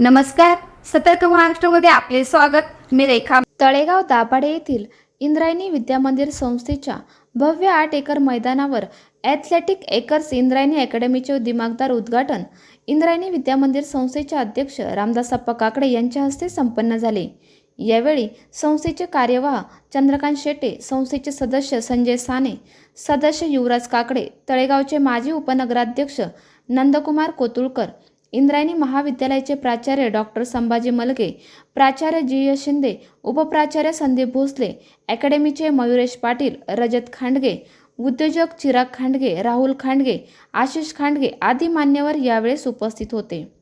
नमस्कार. सतर्क महाराष्ट्रमध्ये आपले स्वागत. मी रेखा. तळेगाव दाभाडे येथील इंद्रायणी विद्यामंदिर संस्थेच्या भव्य आठ एकर मैदानावर ॲथलेटिक एकर्स इंद्रायणी अकॅडमीचे दिमागदार उद्घाटन इंद्रायणी विद्यामंदिर संस्थेचे अध्यक्ष रामदासप्पा काकडे यांच्या हस्ते संपन्न झाले. यावेळी संस्थेचे कार्यवाह चंद्रकांत शेटे संस्थेचे सदस्य संजय साने सदस्य युवराज काकडे तळेगावचे माजी उपनगराध्यक्ष नंदकुमार कोतुळकर इंद्रायणी महाविद्यालयाचे प्राचार्य डॉक्टर संभाजी मलगे प्राचार्य जी. एस. शिंदे उपप्राचार्य संदीप भोसले अकॅडमीचे मयुरेश पाटील रजत खांडगे उद्योजक चिराग खांडगे राहुल खांडगे आशिष खांडगे आदी मान्यवर यावेळेस उपस्थित होते.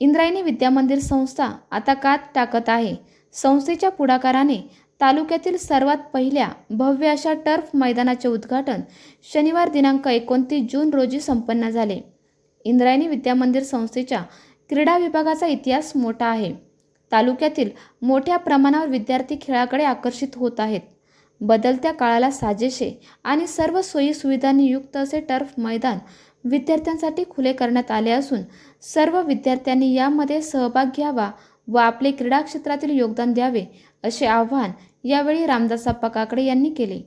इंद्रायणी विद्यामंदिर संस्था आता कात टाकत आहे. संस्थेच्या पुढाकाराने तालुक्यातील सर्वात पहिल्या भव्य अशा टर्फ मैदानाचे उद्घाटन शनिवार दिनांक एकोणतीस जून रोजी संपन्न झाले. इंद्रायणी विद्यामंदिर संस्थेच्या क्रीडा विभागाचा इतिहास मोठा आहे. तालुक्यातील मोठ्या प्रमाणावर विद्यार्थी खेळाकडे आकर्षित होत आहेत. बदलत्या काळाला साजेसे आणि सर्व सोयी सुविधांनी युक्त असे टर्फ मैदान विद्यार्थ्यांसाठी खुले करण्यात आले असून सर्व विद्यार्थ्यांनी यामध्ये सहभाग घ्यावा व आपले क्रीडा क्षेत्रातील योगदान द्यावे असे आवाहन यावेळी रामदासप्पा काकडे यांनी केले.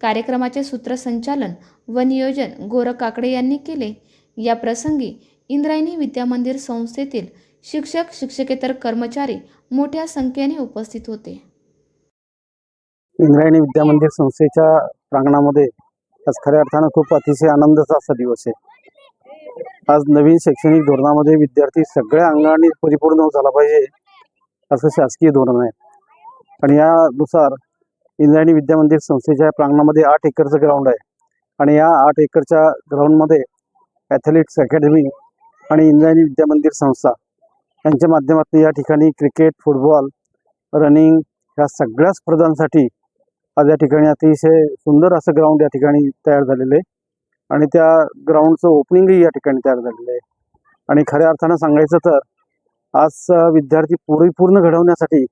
कार्यक्रमाचे सूत्रसंचालन व नियोजन गोरख काकडे यांनी केले. या प्रसंगी इंद्रायणी विद्यामंदिर संस्थेतील शिक्षक शिक्षकेतर कर्मचारी मोठ्या संख्येने उपस्थित होते. इंद्रायणी विद्यामंदिर संस्थेच्या प्रांगणामध्ये आज खऱ्या अर्थानं खूप अतिशय आनंदाचा असा दिवस आहे. आज नवीन शैक्षणिक धोरणामध्ये विद्यार्थी सगळ्या अंगाने परिपूर्ण झाला पाहिजे असं शासकीय धोरण आहे. आणि यानुसार इंद्रायणी विद्यामंदिर संस्थेच्या प्रांगणामध्ये आठ एकरचं ग्राउंड आहे. आणि या आठ एकरच्या ग्राउंडमध्ये ॲथलीट्स अकॅडमी आणि इंद्रायणी विद्यामंदिर संस्था यांच्या माध्यमातून या ठिकाणी क्रिकेट फुटबॉल रनिंग ह्या सगळ्या स्पर्धांसाठी आज या ठिकाणी अतिशय सुंदर असं ग्राउंड या ठिकाणी तयार झालेलं आहे. आणि त्या ग्राउंडचं ओपनिंगही या ठिकाणी तयार झालेलं आहे. आणि खऱ्या अर्थानं सांगायचं तर आज विद्यार्थी परिपूर्ण घडवण्यासाठी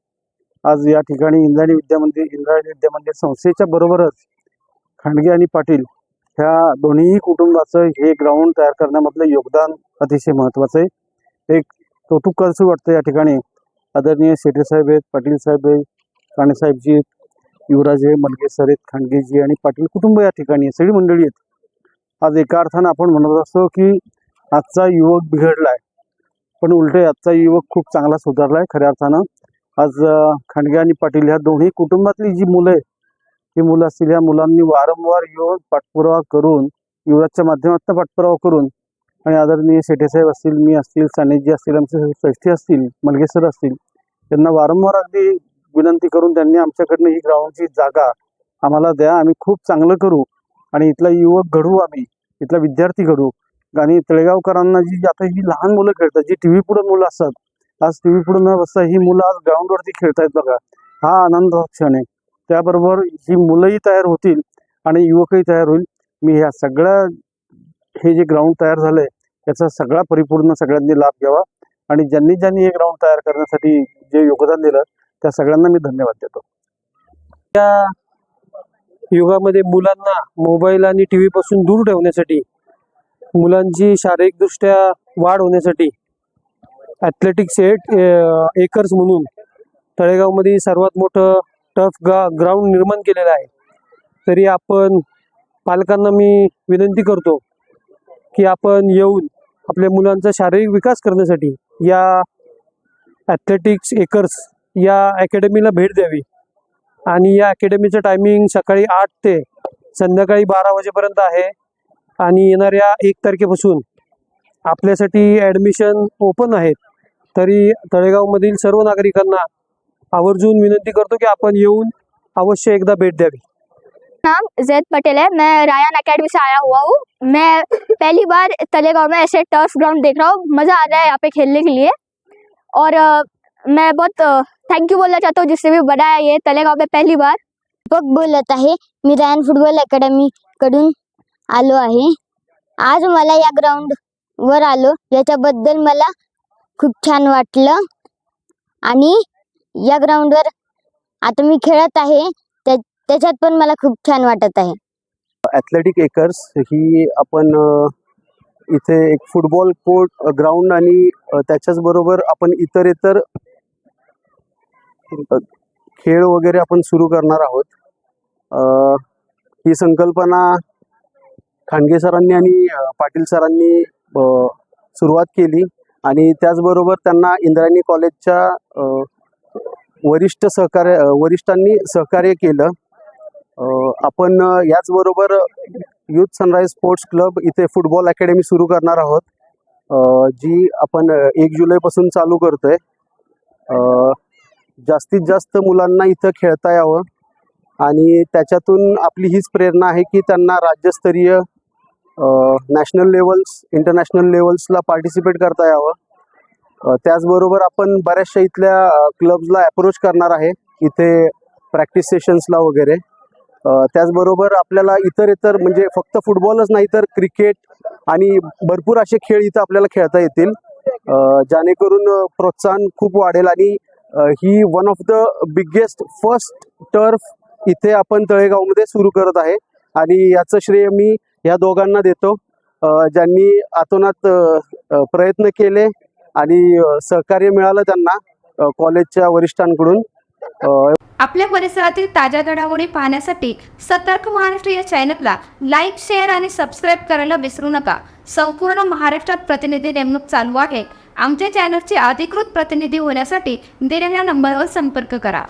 आज या ठिकाणी इंद्रायणी विद्यामंदिर इंद्रायणी विद्यामंदिर संस्थेच्या बरोबरच खांडगे आणि पाटील ह्या दोन्ही कुटुंबाचं हे ग्राउंड तयार करण्यामधलं योगदान अतिशय महत्त्वाचं आहे. एक कौतुक कसं वाटतं या ठिकाणी. आदरणीय शेटे साहेब आहेत पाटील साहेब आहेत काणेसाहेबजी आहेत युवराज आहे मलगे सर आहेत खांडगेजी आणि पाटील कुटुंब या ठिकाणी सगळी मंडळी आहेत. आज एका अर्थानं आपण म्हणत असतो की आजचा युवक बिघडला आहे पण उलटे आजचा युवक खूप चांगला सुधारला आहे खऱ्या अर्थानं. आज खांडगे आणि पाटील ह्या दोन्ही कुटुंबातली जी मुलं आहेत ही मुलं असतील या मुलांनी वारंवार येऊन पाठपुरावा करून युवराजच्या माध्यमातून पाठपुरावा करून आणि आदरणीय शेठेसाहेब असतील मी असतील सानेजी असतील आमचे षष्ठी असतील मलगेसर असतील त्यांना वारंवार अगदी विनंती करून त्यांनी आमच्याकडनं ही ग्राउंडची जागा आम्हाला द्या आम्ही खूप चांगलं करू. आणि इथला युवक घडवू आम्ही इथला विद्यार्थी घडू आणि तळेगावकरांना जी आता ही लहान मुलं खेळतात जी टी व्ही पुढे मुलं असतात आज टी व्ही पुढे न बसता ही मुलं आज ग्राउंडवरती खेळतायत बघा. हा आनंदाचा क्षण आहे. त्याबरोबर ही मुलंही तयार होतील आणि युवकही तयार होईल मी ह्या सगळ्या हे जे ग्राउंड तयार झालंय याचा सगळा परिपूर्ण सगळ्यांनी लाभ घ्यावा आणि ज्यांनी ज्यांनी हे ग्राउंड तयार करण्यासाठी जे योगदान दिलं त्या सगळ्यांना मी धन्यवाद देतो. युगामध्ये मुलांना मोबाईल आणि टी व्हीपासून दूर ठेवण्यासाठी मुलांची शारीरिकदृष्ट्या वाढ होण्यासाठी ॲथलेटिक्स एट एकर्स म्हणून तळेगावमध्ये सर्वात मोठं टफ गा ग्राउंड निर्माण केलेलं आहे. तरी आपण पालकांना मी विनंती करतो की आपण येऊन आपल्या मुलांचा शारीरिक विकास करण्यासाठी या ॲथलेटिक्स एकर्स या अकॅडमीला भेट द्यावी. आणि या अकॅडमीचं टायमिंग सकाळी आठ ते संध्याकाळी बारा वाजेपर्यंत आहे. आणि येणाऱ्या एक तारखेपासून आपल्यासाठी ॲडमिशन ओपन आहेत. तरी तळेगावमधील सर्व नागरिकांना आवर्जून विनंती करतो की आपण येऊन अवश्य एकदा भेट द्यावी. नाम जैद पटेल है मैं रायन एकेडमी से आया हुआ हूँ। मैं पहली बार तलेगांव में ऐसे टर्फ ग्राउंड देख रहा हूँ। मज़ा आ रहा है यहाँ पे खेलने के लिए। और अ, मैं बहुत थैंक यू बोलना चाहता हूँ जिससे भी बनाया ये तलेगांव में पहली बार। दीपक बोलत आहे मी रायन फुटबॉल अकॅडमी कडून आलो आहे. आज मला या ग्राउंड वर आलो याच्याबद्दल मला खूप छान वाटलं. आणि या ग्राउंडवर आता मी खेळत आहे. त्या त्याच्यात पण मला खूप छान वाटत आहे. ॲथलेटिक एकर्स ही आपण इथे एक फुटबॉल कोर्ट ग्राउंड आणि त्याच्याच बरोबर आपण इतर इतर खेळ वगैरे आपण सुरू करणार आहोत. ही संकल्पना खांडगे सरांनी आणि पाटील सरांनी सुरुवात केली आणि त्याचबरोबर त्यांना इंद्रायणी कॉलेजच्या वरिष्ठ सहकार्य वरिष्ठांनी सहकार्य केलं. आपण याचबरोबर युथ सनराईज स्पोर्ट्स क्लब इथे फुटबॉल अकॅडमी सुरू करणार आहोत. जी आपण एक जुलैपासून चालू करतोय. जास्तीत जास्त मुलांना इथं खेळता यावं आणि त्याच्यातून आपली हीच प्रेरणा आहे की त्यांना राज्यस्तरीय नॅशनल लेवल्स इंटरनॅशनल लेवल्सला पार्टिसिपेट करता यावं. त्याचबरोबर आपण बऱ्याचशा इथल्या क्लब्सला अप्रोच करणार आहे. इथे प्रॅक्टिस सेशन्सला वगैरे. त्याचबरोबर आपल्याला इतर इतर म्हणजे फक्त फुटबॉलच नाही तर क्रिकेट आणि भरपूर असे खेळ इथं आपल्याला खेळता येतील. जेणेकरून प्रोत्साहन खूप वाढेल आणि ही one of the biggest first turf इथे आपण तळेगावमध्ये सुरू करत आहे. आणि याचं श्रेय मी ह्या दोघांना देतो. ज्यांनी आतोनात प्रयत्न केले आणि सहकार्य मिळालं त्यांना कॉलेजच्या वरिष्ठांकडून. आपल्या परिसरातील ताज्या घडामोडी पाहण्यासाठी सतर्क महाराष्ट्र या चॅनलला लाईक शेअर आणि सबस्क्राईब करायला विसरू नका. संपूर्ण महाराष्ट्रात प्रतिनिधी नेमणूक चालू आहे. आमच्या चॅनलचे अधिकृत प्रतिनिधी होण्यासाठी दिलेल्या नंबरवर संपर्क करा.